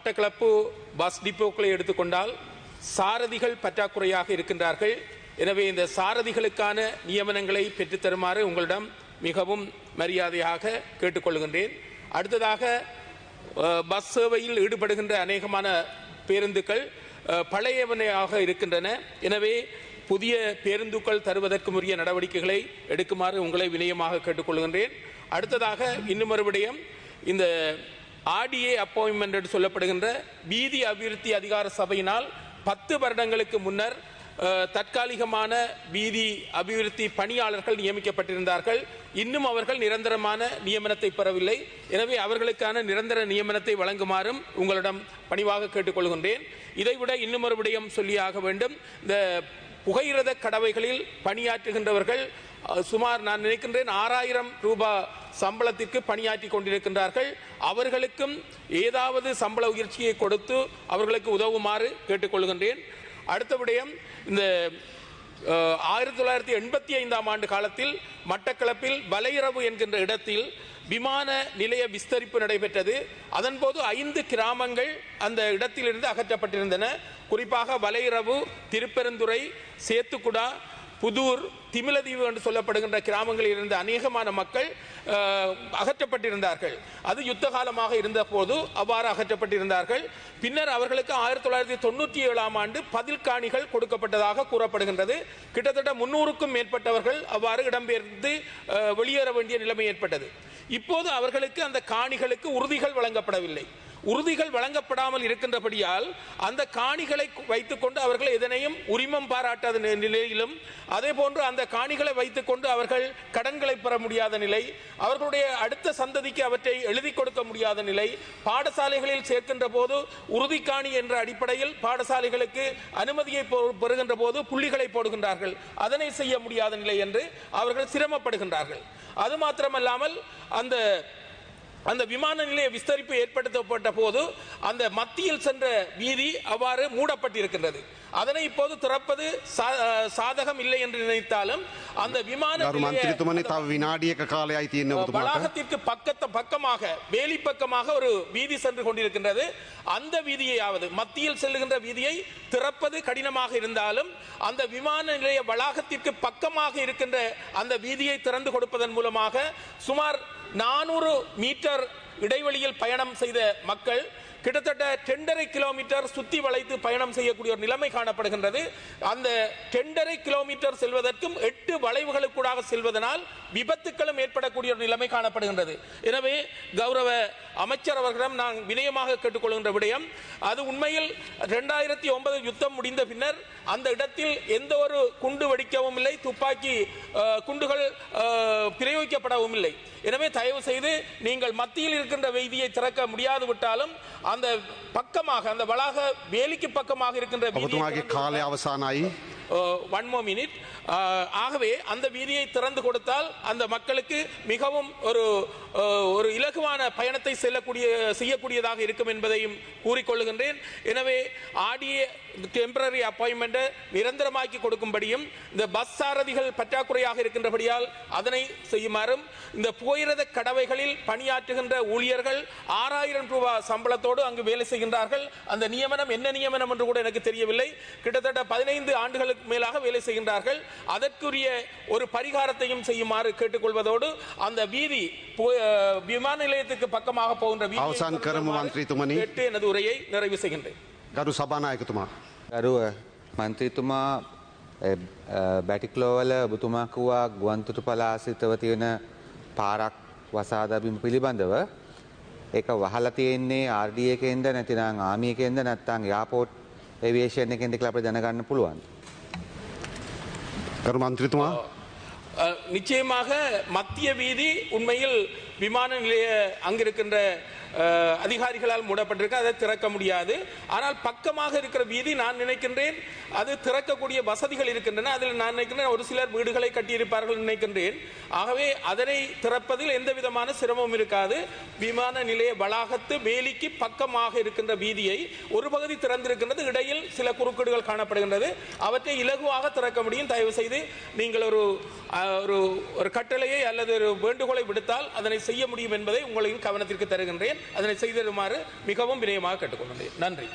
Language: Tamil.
மட்டக்களப்பு பஸ் டிப்போக்களை எடுத்துக்கொண்டால் சாரதிகள் பற்றாக்குறையாக இருக்கின்றார்கள். எனவே இந்த சாரதிகளுக்கான நியமனங்களை பெற்றுத்தருமாறு உங்களிடம் மிகவும் மரியாதையாக கேட்டுக்கொள்கின்றேன். அடுத்ததாக பஸ் சேவையில் ஈடுபடுகின்ற அநேகமான பேருந்துகள் பழையவனையாக இருக்கின்றன. எனவே புதிய பேருந்துக்கள் தருவதற்கு உரிய நடவடிக்கைகளை எடுக்குமாறு உங்களை வினயமாக கேட்டுக்கொள்கின்றேன். அடுத்ததாக இன்னும் ஒரு விடயம் இந்த ஆடிஏ அப்பாயின்மெண்ட் என்று சொல்லப்படுகின்ற வீதி அபிவிருத்தி அதிகார சபையினால் பத்து வருடங்களுக்கு முன்னர் தற்காலிகமான வீதி அபிவிருத்தி பணியாளர்கள் நியமிக்கப்பட்டிருந்தார்கள். இன்னும் அவர்கள் நிரந்தரமான நியமனத்தை பெறவில்லை. எனவே அவர்களுக்கான நிரந்தர நியமனத்தை வழங்குமாறும் உங்களிடம் பணிவாக கேட்டுக்கொள்கின்றேன். இதைவிட இன்னும் ஒரு விடயம் சொல்லியாக வேண்டும். இந்த புகையிரத கடவைகளில் பணியாற்றுகின்றவர்கள் சுமார் நான் நினைக்கின்றேன் ஆறாயிரம் ரூபாய் சம்பளத்திற்கு பணியாற்றி கொண்டிருக்கின்றார்கள். அவர்களுக்கும் ஏதாவது சம்பள உயர்ச்சியை கொடுத்து அவர்களுக்கு உதவுமாறு கேட்டுக்கொள்கின்றேன். அடுத்த விடயம் இந்த ஆயிரத்தி தொள்ளாயிரத்தி எண்பத்தி ஐந்தாம் ஆண்டு காலத்தில் மட்டக்களப்பில் வலையிறவு என்கின்ற இடத்தில் விமான நிலைய விஸ்தரிப்பு நடைபெற்றது. அதன்போது ஐந்து கிராமங்கள் அந்த இடத்திலிருந்து அகற்றப்பட்டிருந்தன. குறிப்பாக வலையிறவு திருப்பெருந்துறை சேத்துக்குடா புதூர் திமிலதீவு என்று சொல்லப்படுகின்ற கிராமங்களில் இருந்த அநேகமான மக்கள் அகற்றப்பட்டிருந்தார்கள். அது யுத்த காலமாக இருந்த போது அவ்வாறு அகற்றப்பட்டிருந்தார்கள். பின்னர் அவர்களுக்கு ஆயிரத்தி தொள்ளாயிரத்தி தொண்ணூற்றி ஏழாம் ஆண்டு பதில் காணிகள் கொடுக்கப்பட்டதாக கூறப்படுகின்றது. கிட்டத்தட்ட முன்னூறுக்கும் மேற்பட்டவர்கள் அவ்வாறு இடம்பெயர்ந்து வெளியேற வேண்டிய நிலைமை ஏற்பட்டது. இப்போது அவர்களுக்கு அந்த காணிகளுக்கு உறுதிகள் வழங்கப்படவில்லை. உறுதிகள் வழங்கப்படாமல் இருக்கின்றபடியால் அந்த காணிகளை வைத்துக்கொண்டு அவர்கள் எதனையும் உரிமம் பாராட்டாத நி- நிலையிலும் அதே போன்று அந்த காணிகளை வைத்துக்கொண்டு அவர்கள் கடன்களை பெற முடியாத நிலை அவர்களுடைய அடுத்த சந்ததிக்கு அவற்றை எழுதி கொடுக்க முடியாத நிலை பாடசாலைகளில் சேர்க்கின்ற போது காணி என்ற அடிப்படையில் பாடசாலைகளுக்கு அனுமதியை பெறுகின்ற போது புள்ளிகளை போடுகின்றார்கள். அதனை செய்ய முடியாத நிலை என்று அவர்கள் சிரமப்படுகின்றார்கள். அது மாத்திரமல்லாமல் அந்த அந்த விமான நிலைய விஸ்தரிப்பு ஏற்படுத்தப்பட்ட போது அந்த மத்தியில் சென்ற வீதி அவ்வாறு மூடப்பட்டிருக்கின்றது. அதனை இப்போது திறப்பது சாதகம் இல்லை என்று நினைத்தாலும் அந்த விமான வளாகத்திற்கு பக்கத்த பக்கமாக வேலி பக்கமாக ஒரு வீதி சென்று கொண்டிருக்கின்றது. அந்த வீதியையாவது மத்தியில் செல்லுகின்ற வீதியை திறப்பது கடினமாக இருந்தாலும் அந்த விமான நிலைய வளாகத்திற்கு பக்கமாக இருக்கின்ற அந்த வீதியை திறந்து கொடுப்பதன் மூலமாக சுமார் நானூறு மீட்டர் இடைவெளியில் பயணம் செய்த மக்கள் கிட்டத்தட்ட டெண்டரை கிலோமீட்டர் சுத்தி வளைத்து பயணம் செய்யக்கூடிய ஒரு நிலைமை காணப்படுகின்றது. அந்த டெண்டரை கிலோமீட்டர் செல்வதற்கும் எட்டு வளைவுகளுக்கூடாக செல்வதனால் விபத்துக்களும் ஏற்படக்கூடிய ஒரு நிலைமை காணப்படுகின்றது. எனவே கௌரவ அமைச்சர் அவர்களிடம் நான் வினயமாக கேட்டுக்கொள்கின்ற விடயம் அது உண்மையில் ரெண்டாயிரத்தி ஒன்பது யுத்தம் முடிந்த பின்னர் அந்த இடத்தில் எந்த ஒரு குண்டு வெடிக்கவும் இல்லை. துப்பாக்கி குண்டுகள் முடிக்கப்படவும் இல்லை. எனவே தயவு செய்து நீங்கள் மத்தியில் இருக்கின்ற வீதியை திறக்க முடியாது விட்டாலும் அந்த பக்கமாக அந்த வளாக வேலிக்கு பக்கமாக இருக்கின்ற காலை அவசானாயி. ஒன் மோ மினிட் ஆகவே அந்த வீதியை திறந்து கொடுத்தால் அந்த மக்களுக்கு மிகவும் ஒரு uh, ஒரு இலகுவான பயணத்தை செல்லக்கூடிய செய்யக்கூடியதாக இருக்கும் என்பதையும் கூறிக்கொள்கின்றேன் எனவே ஆடிய டெம்பரரி அப்பாயின்மெண்ட்டை நிரந்தரமாக்கி கொடுக்கும்படியும் இந்த பஸ் சாரதிகள் பற்றாக்குறையாக இருக்கின்றபடியால் அதனை செய்யுமாறும் இந்த புகையிரத கடவைகளில் பணியாற்றுகின்ற ஊழியர்கள் ஆறாயிரம் ரூபாய் சம்பளத்தோடு அங்கு வேலை செய்கின்றார்கள். அந்த நியமனம் என்ன நியமனம் என்று கூட எனக்கு தெரியவில்லை. கிட்டத்தட்ட பதினைந்து ஆண்டுகளுக்கு மேலாக வேலை செய்கின்றார்கள் அதற்குரிய ஒரு பரிகாரத்தையும் செய்யுமாறு கேட்டுக்கொள்வதோடு அந்த வீதி பு- அஹ், விமான நிலையத்துக்கு பக்கமாக போகின்ற வீதியை අවසන් කරමු මන්ත්‍රීතුමනි. கேட்டு எனது உரையை நிறைவு செய்கின்றேன் ගරු සභානායකතුමා. ගරුව මන්ත්‍රීතුමා බැටික්ලෝවල ඔබතුමා කිව්වා ගුවන්තොටු පලාසිතව තියෙන පාරක් වසාදබිම පිළිබඳව ඒක වහලා තියෙන්නේ RDA එකෙන්ද නැතිනම් ආමි එකෙන්ද නැත්නම් එයාපෝට් ඒවියේෂන් එකෙන්ද කියලා අපිට දැනගන්න පුළුවන්. கர்மாந்திரித்மா நிச்சயமாக மத்திய வீதி உண்மையில் விமான நிலைய அங்கிருக்கின்ற அதிகாரிகளால் மூடப்பட்டிருக்கு. அதை திறக்க முடியாது. ஆனால் பக்கமாக இருக்கிற வீதி நான் நினைக்கின்றேன். அது திறக்கக்கூடிய வசதிகள் இருக்கின்றன. அதில் நான் நினைக்கின்றேன் ஒரு சிலர் வீடுகளை கட்டியிருப்பார்கள் நினைக்கின்றேன். ஆகவே அதனை திறப்பதில் எந்த விதமான சிரமமும் இருக்காது. விமான நிலைய வளாகத்து வேலிக்கு பக்கமாக இருக்கின்ற வீதியை ஒரு பகுதி திறந்திருக்கின்றது. இடையில் சில குறுக்கீடுகள் காணப்படுகின்றது. அவற்றை இலகுவாக திறக்க முடியும். தயவு செய்து நீங்கள் ஒரு ஒரு ஒரு கட்டளையை அல்லது ஒரு வேண்டுகோளை விடுத்தால் அதனை செய்ய முடியும் என்பதை உங்களின் கவனத்திற்கு தருகின்றேன். அதனை செய்து மிகவும் வினயமாக கேட்டுக்கொள்கிறேன். நன்றி.